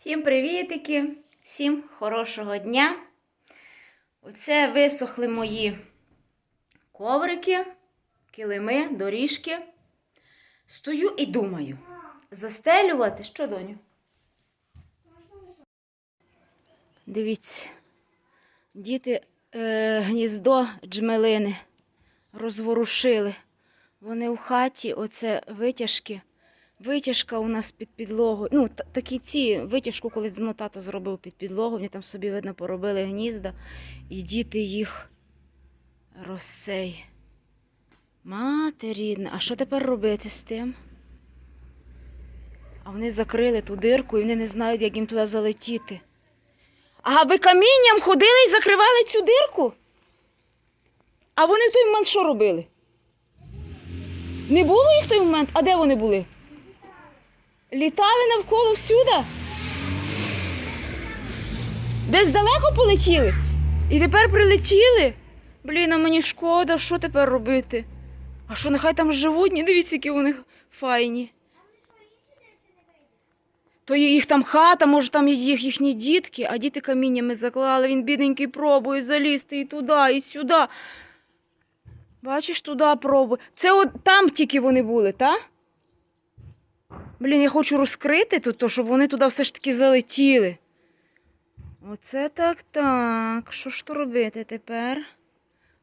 Всім привітики, всім хорошого дня. Оце висохли мої коврики, килими, доріжки. Стою і думаю, застелювати. Що, доню? Дивіться, діти е, гніздо джмелини розворушили. Вони в хаті, оце витяжки. Витяжка у нас під підлогою. Ну, такі ці витяжку колись давно тато зробив під підлогу. Вони там собі, видно, поробили гнізда, і діти їх розсей. Мати рідна, а що тепер робити з тим? А вони закрили ту дирку і вони не знають, як їм туди залетіти. А ви камінням ходили і закривали цю дирку? А вони в той момент що робили? Не було їх в той момент? А де вони були? Літали навколо всюди? Десь далеко полетіли? І тепер прилетіли? Блін, а мені шкода, що тепер робити? А що, нехай там живуть? Ні, дивіться, які вони файні. То їх там хата, може там їх, їхні дітки, а діти каміннями заклали. Він бідненький пробує залізти і туди, і сюди. Бачиш, туди пробує. Це от там тільки вони були, так? Блін, я хочу розкрити тут, то, щоб вони туди все ж таки залетіли. Оце так так. Що ж то робити тепер?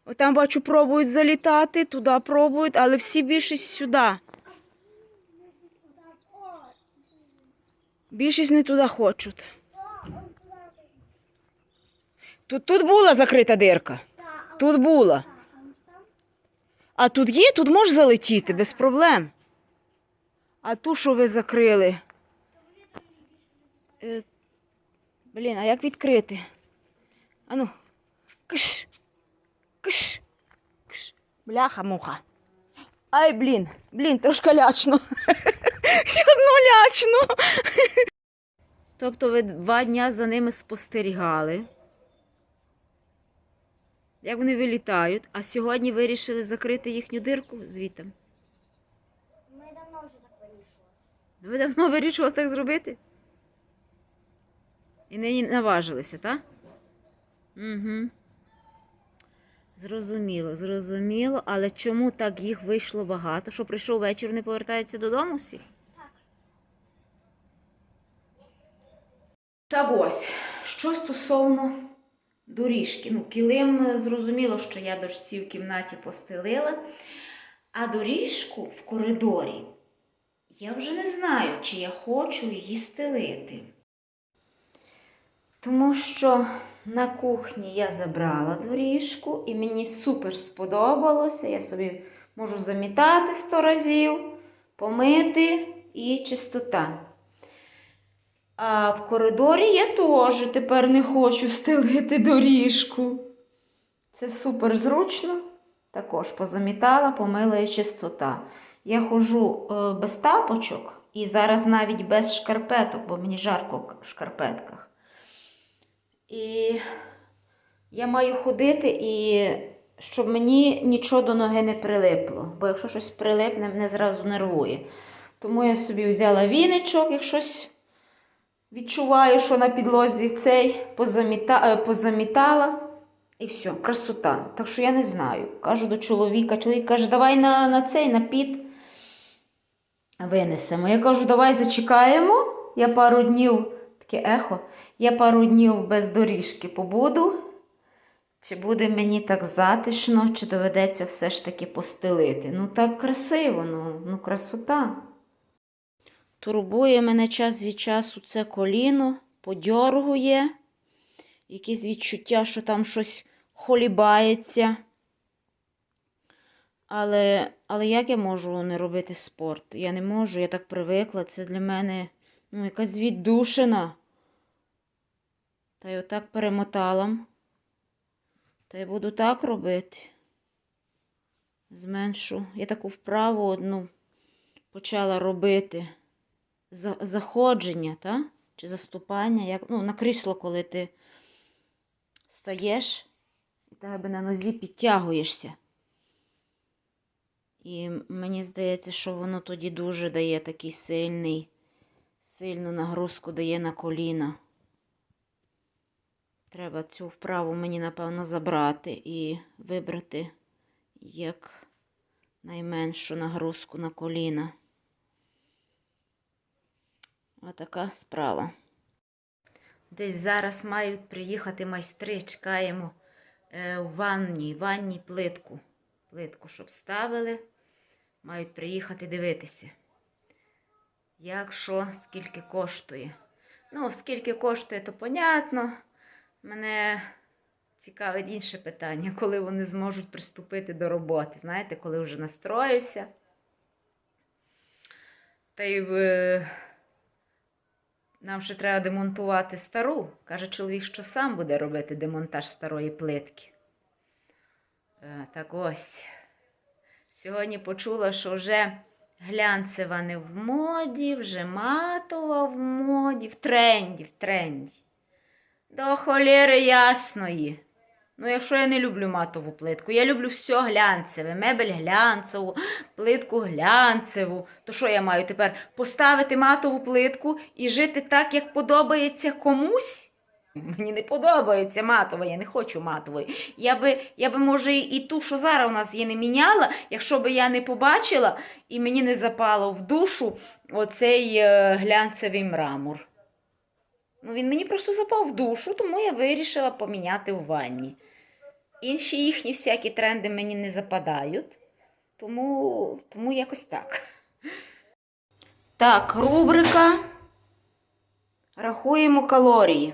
Отам, бачу, пробують залітати, туди пробують, але всі більшість сюди. Більшість не туди хочуть. Тут, тут була закрита дирка. Тут була. А тут є, тут можеш залетіти без проблем. А ту, що ви закрили? Е, блін, а як відкрити? Ану. Киш. Киш. Киш. Бляха муха. Ай, блін, блін, трошки лячно. Все одно лячно. Тобто ви два дня за ними спостерігали. Як вони вилітають, а сьогодні вирішили закрити їхню дирку звітом. Ми давно вже так вирішували. Ви давно вирішували так зробити? І нині наважилися, так? Угу. Зрозуміло, зрозуміло. Але чому так їх вийшло багато? Що прийшов вечір, не повертаються додому всі? Так. Так ось, що стосовно доріжки. Ну, килим е, зрозуміло, що я дочці в кімнаті постелила, а доріжку в коридорі я вже не знаю, чи я хочу її стелити. Тому що на кухні я забрала доріжку і мені супер сподобалося. Я собі можу замітати сто разів, помити і чистота. А в коридорі я теж тепер не хочу стелити доріжку. Це супер зручно. Також позамітала, помила і чистота. Я ходжу е, без тапочок і зараз навіть без шкарпеток, бо мені жарко в шкарпетках. І я маю ходити, і щоб мені нічого до ноги не прилипло. Бо якщо щось прилипне, мене зразу нервує. Тому я собі взяла віничок, як щось відчуваю, що на підлозі цей позаміта, е, позамітала. І все, красота. Так що я не знаю. Кажу до чоловіка, чоловік каже, давай на, на цей на під винесемо. Я кажу, давай зачекаємо. Я пару днів, таке ехо, я пару днів без доріжки побуду. Чи буде мені так затишно, чи доведеться все ж таки постелити. Ну так красиво, ну, ну красота. Турбує мене час від часу це коліно, подьоргує, якесь відчуття, що там щось холібається. Але, але як я можу не робити спорт? Я не можу, я так привикла. Це для мене ну, якась віддушина. Та й отак перемотала. Та й буду так робити. Зменшу. Я таку вправу одну почала робити. За- Заходження, та? Чи заступання, як, ну, на крісло, коли ти стаєш і тебе на нозі підтягуєшся. І мені здається, що воно тоді дуже дає такий сильний сильну нагрузку дає на коліна. Треба цю вправу мені, напевно, забрати і вибрати як найменшу нагрузку на коліна. Отака справа. Десь зараз мають приїхати майстри, чекаємо е, в ванні, ванні плитку. Плитку, щоб ставили, мають приїхати дивитися. Як що, скільки коштує. Ну, скільки коштує, то понятно. Мене цікавить інше питання, коли вони зможуть приступити до роботи. Знаєте, коли вже настроївся. Та й в... нам ще треба демонтувати стару. Каже чоловік, що сам буде робити демонтаж старої плитки. Е, Так ось. Сьогодні почула, що вже глянцева не в моді, вже матова в моді, в тренді, в тренді. До холєри ясної. Ну, якщо я не люблю матову плитку, я люблю все глянцеве, мебель глянцеву, плитку глянцеву. То що я маю тепер поставити матову плитку і жити так, як подобається комусь? Мені не подобається матова, я не хочу матової. Я би, я би може, і- ту, що зараз у нас є, не міняла, якщо би я не побачила і мені не запало в душу оцей е, глянцевий мрамор. Ну, він мені просто запав в душу, тому я вирішила поміняти в ванні. Інші їхні всякі тренди мені не западають, тому, тому якось так. Так, рубрика. Рахуємо калорії.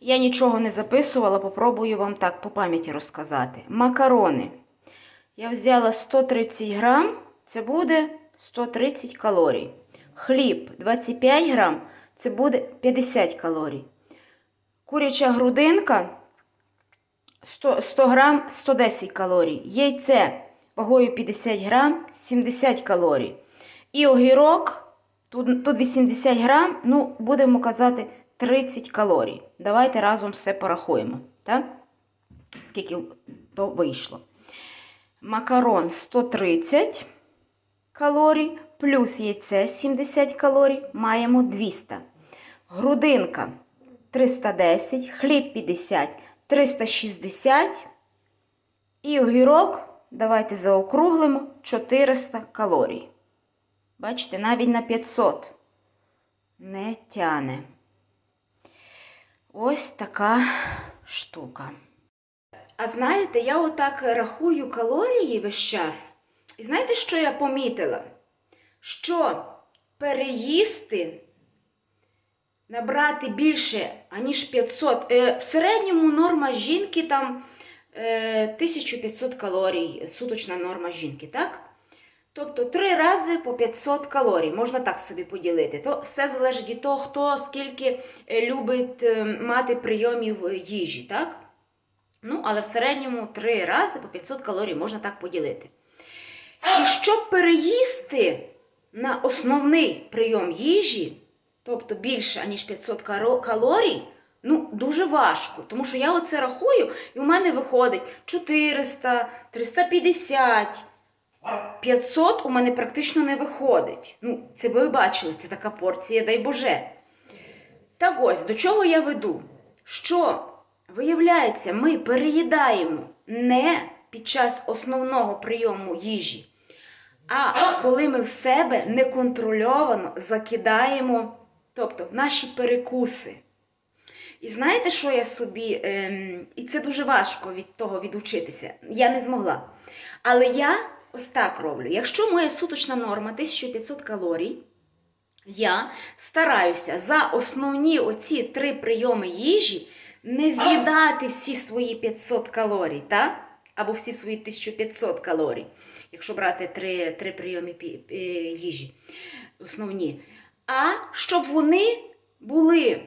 Я нічого не записувала, попробую вам так по пам'яті розказати. Макарони. Я взяла 130 грам, це буде 130 калорій. Хліб 25 грам, це буде 50 калорій. Куряча грудинка 100, 100 грам 110 калорій. Яйце вагою 50 грам 70 калорій. І огірок, тут, тут 80 грам, ну, будемо казати 30 калорій. Давайте разом все порахуємо. Так? Скільки то вийшло. Макарон 130 калорій, плюс яйце 70 калорій, маємо 200. Грудинка 310, хліб 50, 360. І огірок, давайте заокруглимо, 400 калорій. Бачите, навіть на 500 не тяне. Ось така штука. А знаєте, я отак рахую калорії весь час. І знаєте, що я помітила? Що переїсти, набрати більше, аніж 500. Е, в середньому норма жінки там е, 1500 калорій, суточна норма жінки, так? Тобто три рази по 500 калорій, можна так собі поділити. То все залежить від того, хто скільки е, любить е, мати прийомів е, їжі, так? Ну, але в середньому три рази по 500 калорій можна так поділити. І щоб переїсти на основний прийом їжі, тобто більше, ніж 500 калорій, ну, дуже важко. Тому що я оце рахую, і у мене виходить 400, 350. 500 у мене практично не виходить. Ну, це ви бачили, це така порція, дай Боже. Так ось, до чого я веду? Що, виявляється, ми переїдаємо не під час основного прийому їжі, а коли ми в себе неконтрольовано закидаємо, тобто наші перекуси. І знаєте, що я собі, ем, і це дуже важко від того відучитися. Я не змогла. Але я ось так роблю. Якщо моя суточна норма 1500 калорій, я стараюся за основні оці три прийоми їжі не з'їдати всі свої 500 калорій, так? Або всі свої 1500 калорій, якщо брати три, три прийоми е, їжі основні. А щоб вони були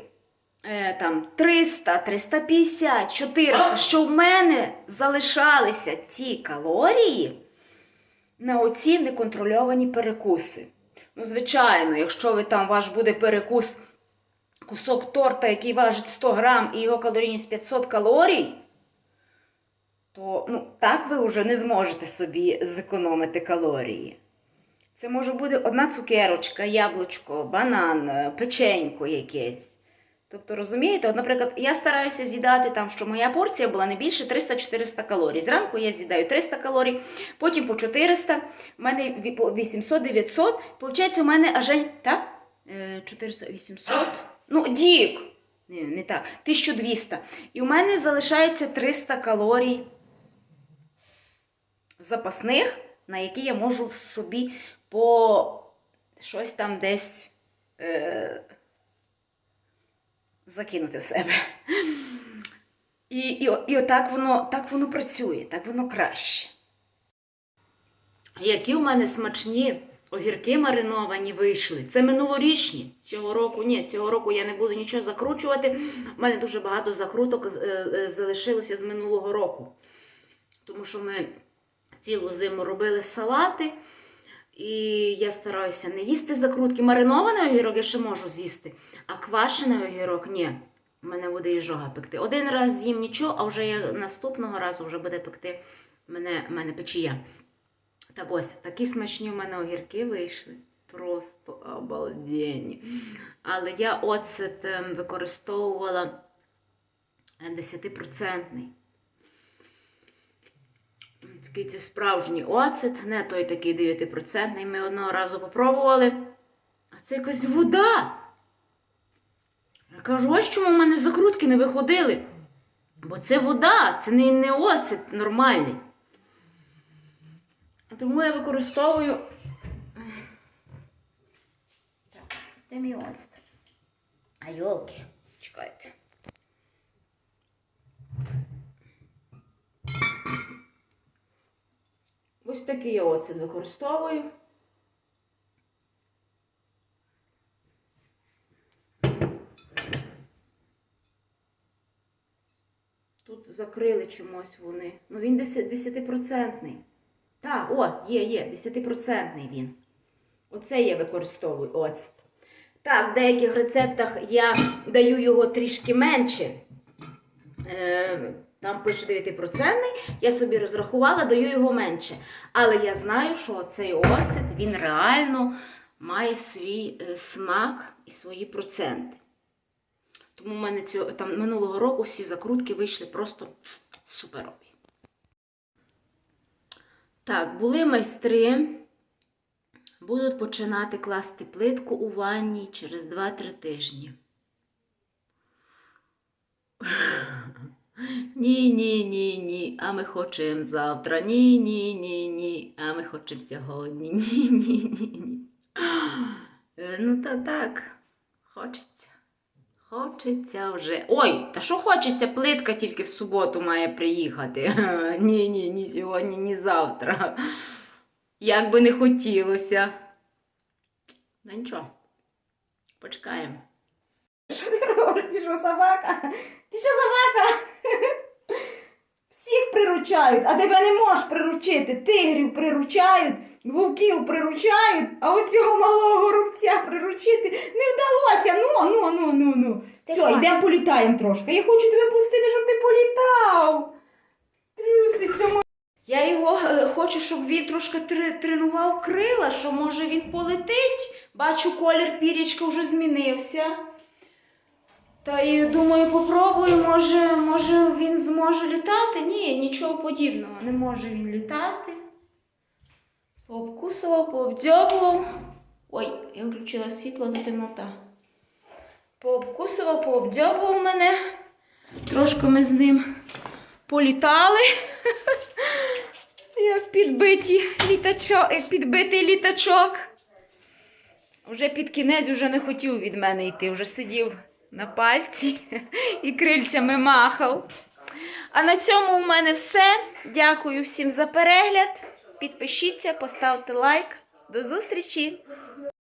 е, там 300, 350, 400, що в мене залишалися ті калорії на оці неконтрольовані перекуси. Ну, звичайно, якщо ви там ваш буде перекус кусок торта, який важить 100 грам, і його калорійність 500 калорій, то ну, так ви вже не зможете собі зекономити калорії. Це може бути одна цукерочка, яблучко, банан, печенько якесь. Тобто, розумієте, от, наприклад, я стараюся з'їдати там, що моя порція була не більше 300-400 калорій. Зранку я з'їдаю 300 калорій, потім по 400, в мене по 800-900. Получається, у мене аж? Е, 400, 800. Ну, дік. Не, не так. 1200. І у мене залишається 300 калорій запасних, на які я можу собі по щось там десь е, закинути в себе. І, і, і отак воно, так воно працює, так воно краще. Які у мене смачні огірки мариновані вийшли. Це минулорічні. Цього року ні, цього року я не буду нічого закручувати. У мене дуже багато закруток е, е, залишилося з минулого року. Тому що ми цілу зиму робили салати. І я стараюся не їсти закрутки. Маринований огірок я ще можу з'їсти, а квашений огірок ні. У мене буде і жога пекти. Один раз з'їм нічого, а вже я наступного разу вже буде пекти мене, мене печія. Так ось, такі смачні в мене огірки вийшли. Просто обалденні. Але я оцет ем, використовувала е, 10%. Такий це справжній оцет, не той такий 9%. Ми одного разу попробували. А це якась вода. Я кажу, ось чому в мене закрутки не виходили. Бо це вода, це не, не оцет нормальний. Тому я використовую. Так, де мій оцет? А йолки, чекайте. Ось такий я оцет використовую. Тут закрили чомусь вони. Ну він 10%. Так, о, є, є, 10% він. Оце я використовую оцет. Так, в деяких рецептах я даю його трішки менше. Е, там пише 9%, я собі розрахувала, даю його менше. Але я знаю, що цей оцет він реально має свій е, смак і свої проценти. Тому в мене цього, там, минулого року всі закрутки вийшли просто суперові. Так, були майстри. Будуть починати класти плитку у ванні через 2-3 тижні. Ні, ні, ні, ні. А ми хочемо завтра. Ні, ні, ні, ні. А ми хочемо сьогодні. Ні, ні, ні, ні. Е, Ну, та так, хочеться. Хочеться вже. Ой, та що хочеться, плитка тільки в суботу має приїхати. Ні, ні, ні сьогодні, ні завтра. Як би не хотілося. Ну нічого. Почекаємо. Що ти робиш? Що собака? Ти що собака? Всіх приручають, а тебе не можеш приручити. Тигрів приручають, вовків приручають, а оцього малого горобця приручити не вдалося. Ну, ну, ну, ну, ну. Ти Все, клас. йдемо політаємо трошки. Я хочу тебе пустити, щоб ти політав. Я його е, хочу, щоб він трошки тре- тренував крила, що може він полетить. Бачу, колір пірічка вже змінився. Та і думаю, попробую, може, може він зможе літати? Ні, нічого подібного. Не може він літати. Пообкусував, пообдьобував. Ой, я включила світло до темнота. Пообкусував, пообдьобував мене. Трошки ми з ним політали. Як підбиті літачок, як підбитий літачок. Вже під кінець вже не хотів від мене йти, вже сидів на пальці і крильцями махав. А на цьому у мене все. Дякую всім за перегляд. Підпишіться, поставте лайк. До зустрічі!